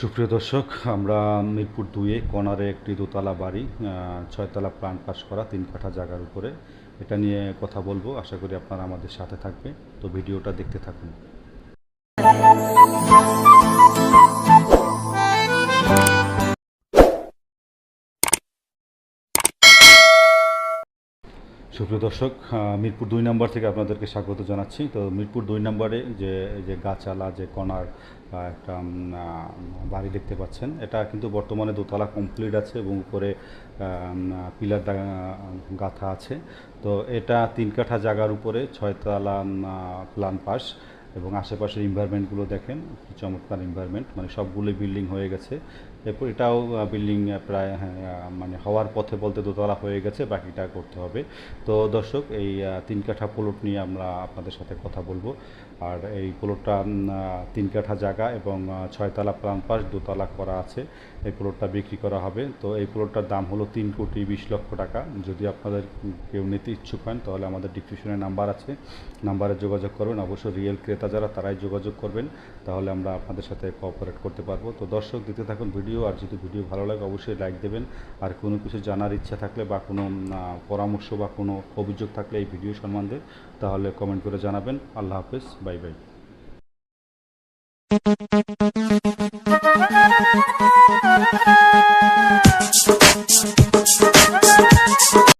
সুপ্রিয় দর্শক, আমরা মিরপুর দুয়ে কনারে একটি দোতলা বাড়ি ছয়তলা প্ল্যান পাস করা, তিন কাঠা জায়গার উপরে। এটা নিয়ে কথা বলব। আশা করি আপনারা আমাদের সাথে থাকবে তো ভিডিওটা দেখতে থাকুন। সুপ্রিয় দর্শক মিরপুর দুই নম্বর থেকে আপনাদেরকে স্বাগত জানাচ্ছি। তো মিরপুর দুই নম্বরে যে যে গাছালা, যে কণার একটা বাড়ি দেখতে পাচ্ছেন, এটা কিন্তু বর্তমানে দোতলা কমপ্লিট আছে এবং উপরে পিলার গাথা আছে। তো এটা তিন কাঠা জায়গার উপরে ছয়তলা প্লান পাস এবং আশেপাশের এনভায়রনমেন্টগুলো দেখেন কি চমৎকার এনভায়রনমেন্ট মানে সবগুলো বিল্ডিং হয়ে গেছে। এরপর এটাও বিল্ডিং প্রায় হ্যাঁ, মানে হওয়ার পথে বলতে দোতলা হয়ে গেছে বাকিটা করতে হবে। তো দর্শক এই তিন কাঠা প্লট নিয়ে আমরা আপনাদের সাথে কথা বলব। আর এই প্লটটা তিন কাঠা জায়গা এবং ছয়তলা প্লান পাস দোতলা করা আছে। এই প্লটটা বিক্রি করা হবে। তো এই প্লটটার দাম হলো তিন কোটি বিশ লক্ষ টাকা। যদি আপনাদের কেউ নিতে ইচ্ছুক হন তাহলে আমাদের ডিসক্রিপশনে নাম্বার আছে। নাম্বারে যোগাযোগ করবেন অবশ্যই রিয়েল ক্রেতা যারা, তারাই যোগাযোগ করবেন, তাহলে আমরা আপনাদের সাথে কোঅপারেট করতে পারব। তো দর্শক দিতে থাকুন ভিডিও, আর যদি ভিডিও ভালো লাগে, অবশ্যই লাইক দেবেন। আর কোনো কিছু জানার ইচ্ছা থাকলে বা কোনো পরামর্শ বা কোনো অভিযোগ থাকলে এই ভিডিও সম্বন্ধে, তাহলে কমেন্ট করে জানাবেন। আল্লাহ হাফেজ বাই বাই